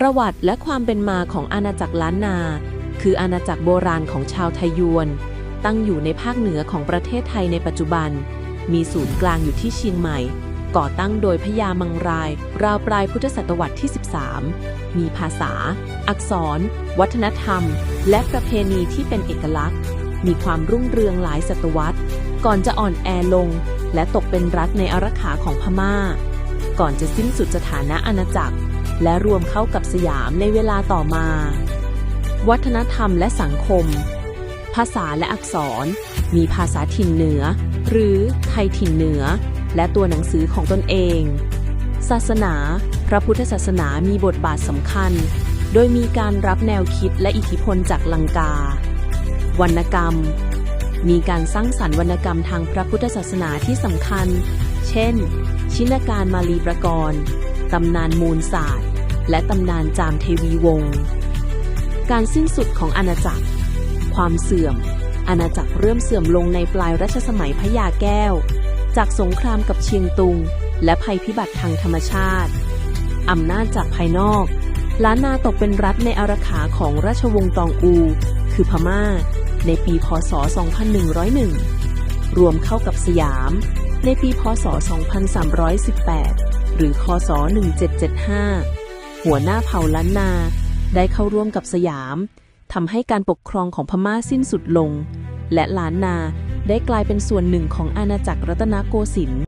ประวัติและความเป็นมาของอาณาจักรล้านนา คืออาณาจักรโบราณของชาวไทยยวน ตั้งอยู่ในภาคเหนือของประเทศไทยในปัจจุบัน มีศูนย์กลางอยู่ที่เชียงใหม่ ก่อตั้งโดยพญามังราย ราวปลายพุทธศตวรรษที่ 13 มีภาษา อักษร วัฒนธรรม และประเพณีที่เป็นเอกลักษณ์ มีความรุ่งเรืองหลายศตวรรษ ก่อนจะอ่อนแอลง และตกเป็นรัฐในอารักขาของพม่า ก่อนจะสิ้นสุดสถานะอาณาจักร และรวมเข้ากับสยามในเวลาต่อมา วัฒนธรรมและสังคม ภาษาและอักษร มีภาษาถิ่นเหนือ หรือไทยถิ่นเหนือ และตัวหนังสือของตนเอง ศาสนา พระพุทธศาสนามีบทบาทสำคัญ โดยมีการรับแนวคิดและอิทธิพลจากลังกา วรรณกรรม มีการสร้างสรรค์วรรณกรรมทางพระพุทธศาสนาที่สำคัญ เช่น ชินการมาลีประกรณ์ตำนานมูลศาสตร์ และตำนานจามเทวีวงศ์การสิ้นสุดของอาณาจักร ความเสื่อม อาณาจักรเริ่มเสื่อมลงในปลายรัชสมัยพระยาแก้ว จากสงครามกับเชียงตุง และภัยพิบัติทางธรรมชาติ อำนาจจากภายนอก ล้านนาตกเป็นรัฐในอารักขาของราชวงศ์ตองอู คือพม่า ในปีพศ 2101 รวมเข้ากับสยาม ในปีพศ 2318 หรือคศ 1775 หัวหน้าเผ่าล้านนา ได้เข้าร่วมกับสยามทำให้การปกครองของพม่าสิ้นสุดลง และล้านนาได้กลายเป็นส่วนหนึ่งของอาณาจักรรัตนโกสินทร์